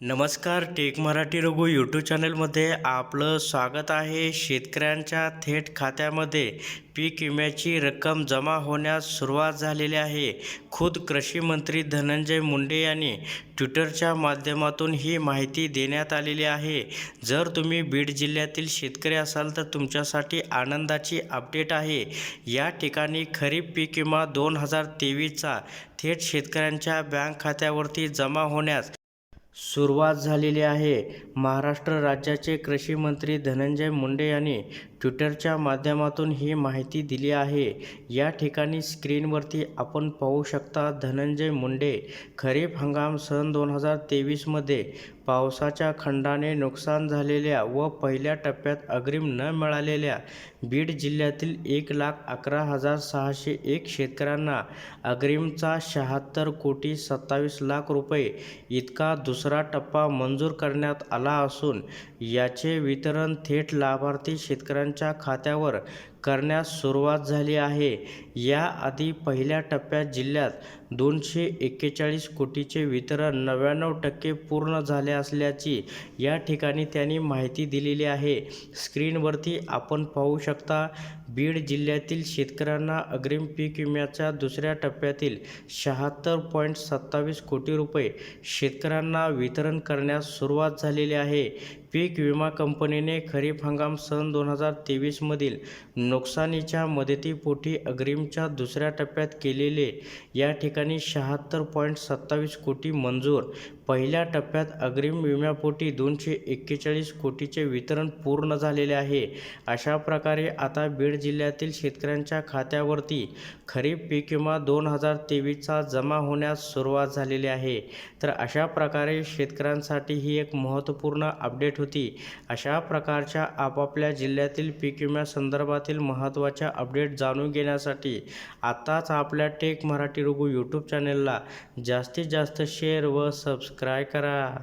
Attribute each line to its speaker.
Speaker 1: नमस्कार take Marathi Raghu YouTube चॅनलमध्ये आपलं स्वागत आहे. शेतकऱ्यांच्या थेट खात्यामध्ये पीक विम्याची रक्कम जमा होण्यास सुरुवात झालेली आहे. खुद कृषी मंत्री धनंजय मुंडे यांनी ट्विटरच्या माध्यमातून ही माहिती देण्यात आलेली आहे. जर तुम्ही बीड जिल्ह्यातील शेतकरी असाल तर तुमच्यासाठी आनंदाची अपडेट आहे. या ठिकाणी खरीप पीक विमा दोन हजार तेवीसचा थेट शेतकऱ्यांच्या बँक खात्यावरती जमा होण्यास सुरुवात झालेली आहे. महाराष्ट्र राज्याचे कृषी मंत्री धनंजय मुंडे यांनी ट्विटरच्या माध्यमातून ही माहिती दिली आहे. या ठिकाणी स्क्रीनवरती आपण पाहू शकता धनंजय मुंडे खरीप हंगाम सन दोन हजार तेवीसमध्ये पावसाच्या खंडाने नुकसान झालेल्या व पहिल्या टप्प्यात अग्रिम न मिळालेल्या बीड जिल्ह्यातील एक लाख अकरा हजार सहाशे एक शेतकऱ्यांना अग्रिमचा शहात्तर कोटी सत्तावीस लाख रुपये इतका दुसरा दुसरा टप्पा मंजूर करण्यात आला असून याचे वितरण थेट लाभार्थी शेतकऱ्यांच्या खात्यावर करण्यास सुरुवात झाली आहे. याआधी पहिल्या टप्प्यात जिल्ह्यात दोनशे एक्केचाळीस कोटीचे वितरण नव्याण्णव टक्के पूर्ण झाले असल्याची या ठिकाणी त्यांनी माहिती दिलेली आहे. स्क्रीनवरती आपण पाहू शकता बीड जिल्ह्यातील शेतकऱ्यांना अग्रिम पीक विम्याच्या दुसऱ्या टप्प्यातील शहात्तर पॉईंट सत्तावीस कोटी रुपये शेतकऱ्यांना वितरण करण्यास सुरुवात झालेली आहे. पीक विमा कंपनीने खरीप हंगाम सन दोन हजार तेवीसमधील नुकसानीच्या मदतीपोटी अग्रिमच्या दुसऱ्या टप्प्यात केलेले या ठिकाणी शहात्तर पॉईंट सत्तावीस कोटी मंजूर. पहिल्या टप्प्यात अग्रिम विम्यापोटी दोनशे एक्केचाळीस कोटीचे वितरण पूर्ण झालेले आहे. अशा प्रकारे आता बीड जिल्ह्यातील शेतकऱ्यांच्या खात्यावरती खरीप पीक विमा दोन हजार तेवीसचा जमा होण्यास सुरुवात झालेली आहे. तर अशा प्रकारे शेतकऱ्यांसाठी ही एक महत्त्वपूर्ण अपडेट होती. अशा प्रकारच्या आपापल्या जिल्ह्यातील पीक विम्यासंदर्भातील महत्त्वाच्या अपडेट जाणून घेण्यासाठी आत्ताच आपल्या टेक मराठी रघु यूट्यूब चॅनलला जास्तीत जास्त शेअर व सबस्क्राय करा.